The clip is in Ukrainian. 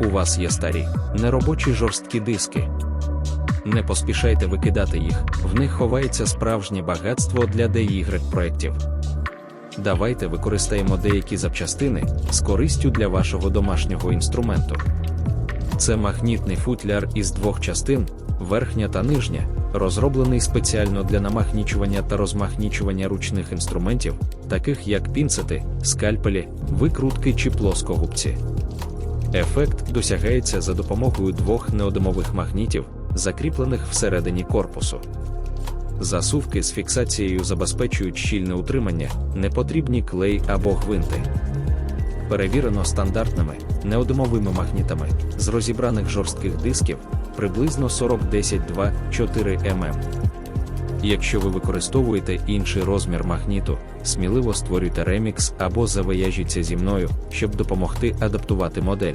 у вас є старі, неробочі жорсткі диски. Не поспішайте викидати їх, в них ховається справжнє багатство для DY проєктів. Давайте використаємо деякі запчастини з користю для вашого домашнього інструменту. Це магнітний футляр із двох частин, верхня та нижня, розроблений спеціально для намагнічування та розмагнічування ручних інструментів, таких як пінцети, скальпелі, викрутки чи плоскогубці. Ефект досягається за допомогою двох неодимових магнітів, закріплених всередині корпусу. Засувки з фіксацією забезпечують щільне утримання, не потрібні клей або гвинти. Перевірено стандартними неодимовими магнітами з розібраних жорстких дисків приблизно 40-10-2-4 мм. Якщо ви використовуєте інший розмір магніту, сміливо створюйте ремікс або завияжіться зі мною, щоб допомогти адаптувати модель.